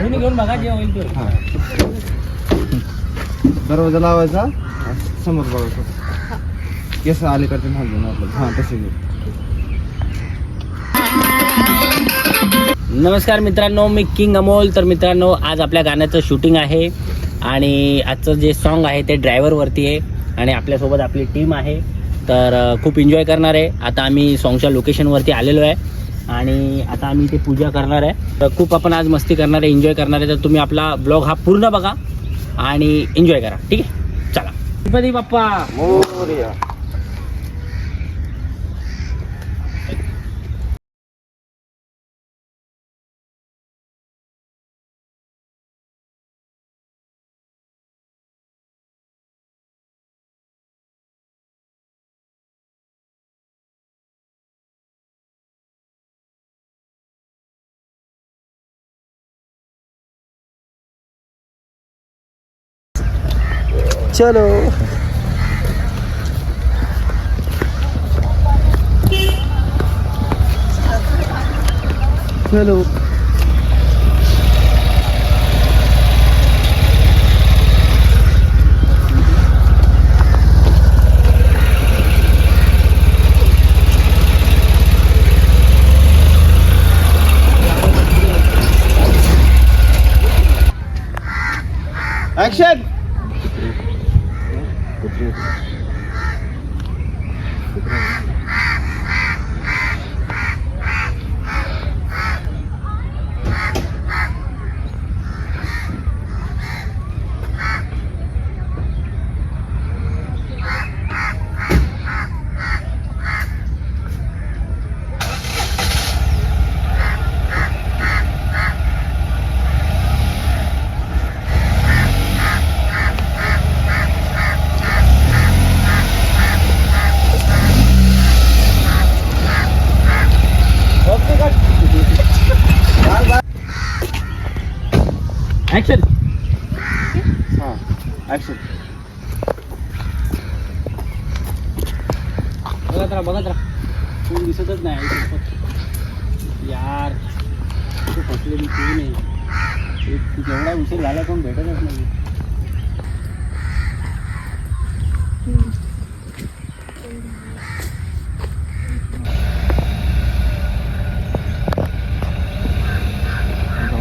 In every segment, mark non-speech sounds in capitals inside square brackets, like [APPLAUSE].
दोन्ही घेऊन बघा जे होईल ते हा. दरवाजा लावायचा समोर बघायचं. केस अलीकडचे घालून आपलं. हां तसे घेऊ नमस्कार मित्रांनो मी किंग अमोल. तर मित्रांनो आज आपल्या गाण्याचं शूटिंग आहे आणि आजचं जे सॉन्ग आहे ते ड्रायव्हरवरती आहे आणि आपल्यासोबत आपली टीम आहे. तर खूप एन्जॉय करणार आहे. आता आम्ही सॉन्गच्या लोकेशनवरती आलेलो आहे. आणि आता आम्ही इथे पूजा करणार आहे. तर खूप आपण आज मस्ती करणार आहे एन्जॉय करणार आहे. तर तुम्ही आपला ब्लॉग हा पूर्ण बघा आणि एन्जॉय करा. ठीक आहे? चला. गणपती बाप्पा! मोरया चलो चलो ऍक्शन हां ऍक्शन बघत राहा बघत राहा. कोण दिसतच नाही शपथ. यार फसले मी तू नाही एक- एवढा उशीर झाला कोण भेटतच नाही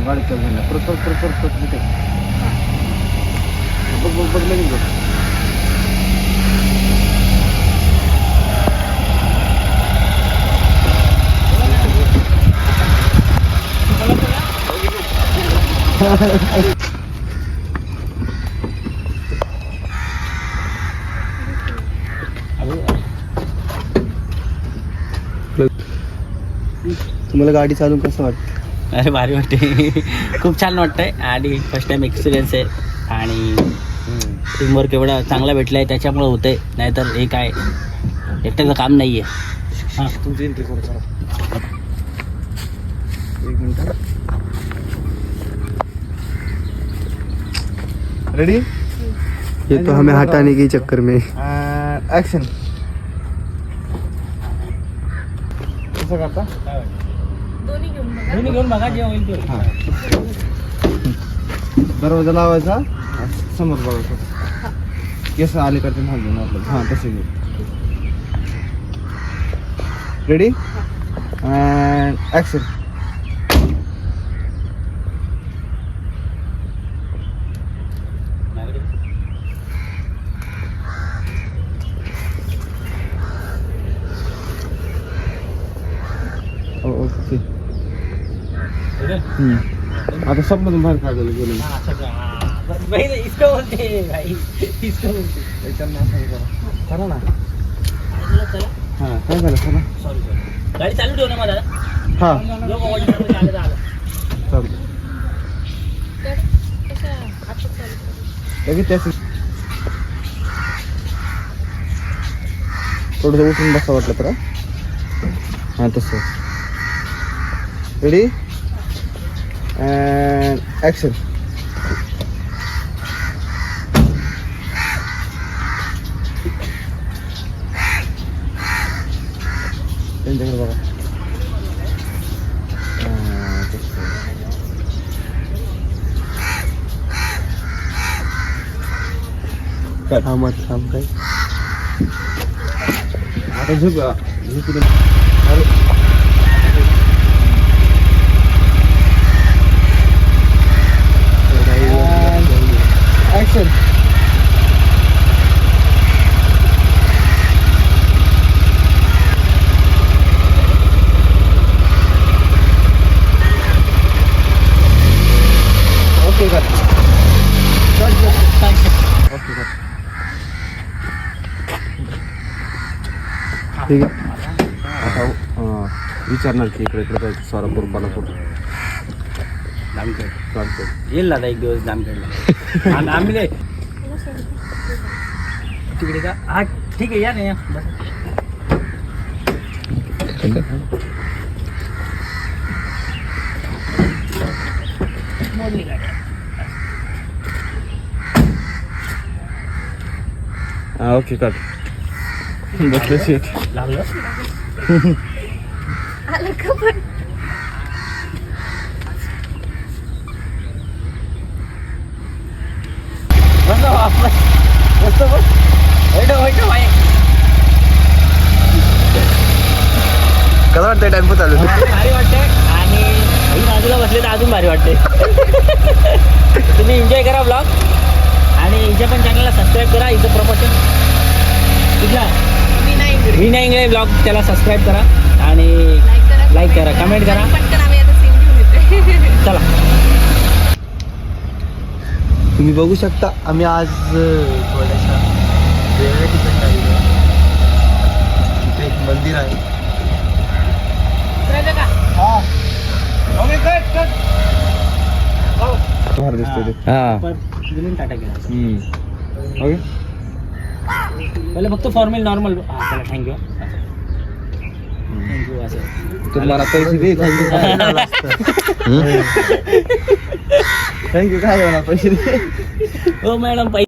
गाडी चल झाल्या परत परत परत परत परत तिथे बघ बघ बघ लगेच बघ. तुम्हाला गाडी चालून कसं वाटतं? अरे भारी वाटते [LAUGHS] खूप छान वाटतंय. आणि फर्स्ट टाइम एक्सपिरियन्स आहे. आणि टीमवर्क एवढा चांगला भेटला आहे त्याच्यामुळे होतंय. नाहीतर हे काय एकट्याचं काम नाही आहे हां. तुमची एंट्री करू चला. एक मिनिट. रेडी ये तो हमें हटाने के चक्कर में। ऍक्शन कसं करता? दोन्ही घेऊन बघा जे होईल ते हां. दरवाजा लावायचा समोर बघायचं. केस अलीकडचे घालून आपलं. हां तसे घेऊ. रेडी अँड ॲक्शन ओके आता सबमधून बाहेर काढलेलं गेलं. इसको बोलते हैं भाई इसको बोलते. हैं. करा करा ना. चला, चला. हां काय झालं? चला. सॉरी सॉरी गाडी चालू ठेव ना मला हां. लोक वॉशरूममध्ये आलं तर आलं. चालतं लगेच त्याच थोडंसं उठून बसा वाटलं तर हां. तसं. Ready and action Cut. How much thumb guys? Ada juga. Ini झोप झोप ऍक्शन ओके कर ओके कर ठीक आहे आता अं, विचारणार की इकडे इकडे जायचं सोलापूर कोल्हापूर जामखेड चालतं येईल दादा एक दिवस जामखेडला आम- आम्ही काय तिकडे का हा ठीक आहे या ना या बस. मोडली गाडी. हा ओके कर बसलं सीट लागलं आलं का पण बस वापस. बस तो, भाई. कसं वाटतंय टेम्पो चालू भारी वाटते आणि ही बाजूला बसले तर अजून भारी वाटते तुम्ही एन्जॉय करा ब्लॉग आणि हिच्या पण चॅनलला सबस्क्राईब करा हिचं प्रमोशन कुठला मी नाही नाही ब्लॉग त्याला सबस्क्राईब करा आणि लाईक करा कमेंट करा, चला करा. पटकन आम्ही आता सीन घेऊन येते चला तुम्ही बघू शकता आम्ही आज थोड्याशा वेगळ्या ठिकाणी आलेलो आहे. तिथे एक मंदिर आहे. हा. ओके पहिले फक्त फॉर्मल नॉर्मल चला थँक्यू थँक्यू असं. तुम्हाला पैसे [LAUGHS] दे थँक्यू काय होणार पैसे दे हो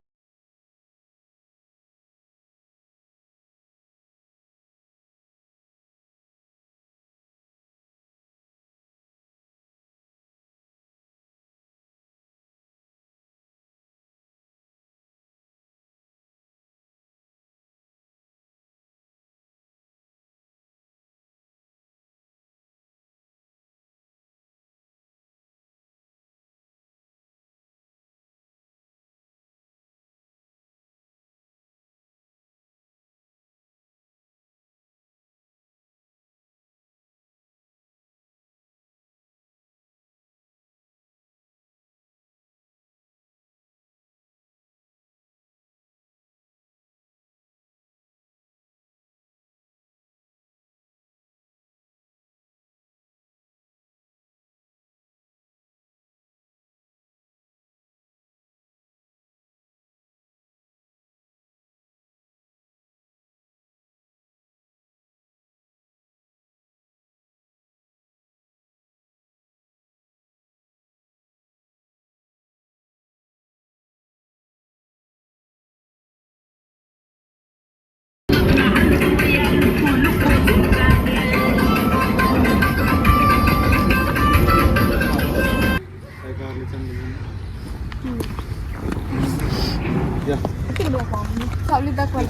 दाखवा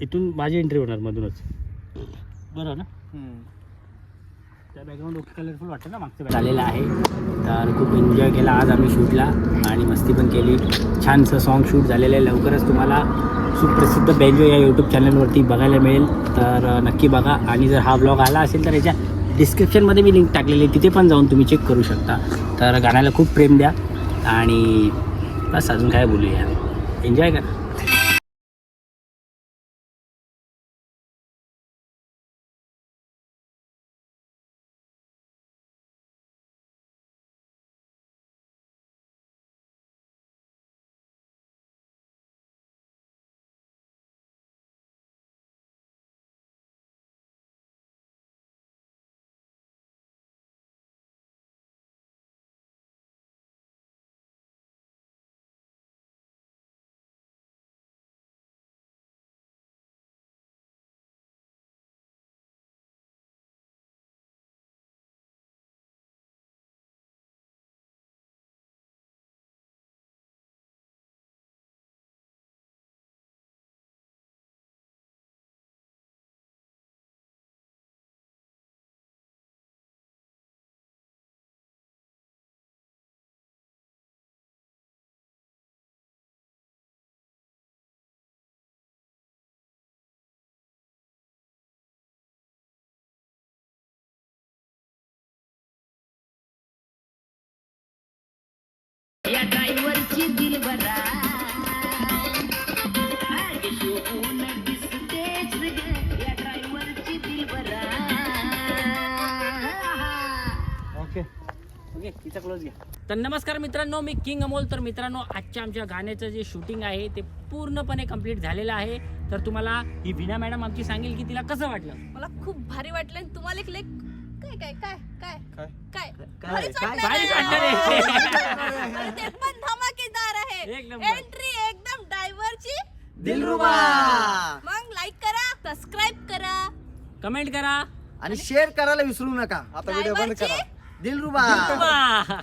इथून माझी एंट्री होणार मधूनच. बरं ना? बॅकग्राऊंड कलरफुल वाटतं ना मागचं झालेलं आहे. तर खूप एन्जॉय केला आज आम्ही शूटला आणि मस्ती पण केली. छानसं सॉन्ग शूट झालेलं आहे. लवकरच तुम्हाला सुप्रसिद्ध बेंजो या यूट्यूब चॅनलवरती बघायला मिळेल. तर नक्की बघा. आणि जर हा ब्लॉग आला असेल तर याच्या डिस्क्रिप्शनमध्ये मी लिंक टाकलेली आहे. तिथे पण जाऊन तुम्ही चेक करू शकता. तर गाण्याला खूप प्रेम द्या. आणि बस अजून काय बोलूया? एन्जॉय करा. या ड्रायव्हरची दिलबरा आज शोभून दिसतेच ग या ड्रायव्हरची दिलबरा ओके. ओके तिचा क्लोज घ्या. तर नमस्कार मित्रांनो मी किंग अमोल. तर मित्रांनो आजच्या आमच्या गाण्याचं जे शूटिंग आहे ते पूर्णपणे कंप्लीट झालेलं आहे. तर तुम्हाला ही विना मॅडम आमची सांगेल की तिला कसं वाटलं? मला खूप भारी वाटलं आणि तुम्हाला एक लेख काय काय काय काय? भारीच भारीच [LAUGHS] ते पण धमाकेदार एक आहे नंबर. एंट्री एकदम ड्रायव्हरची दिलरुबा. मग लाईक करा सबस्क्राईब करा. कमेंट करा. आणि शेअर करायला विसरू नका. आता व्हिडिओ बंद करा. दिलरुबा. वा.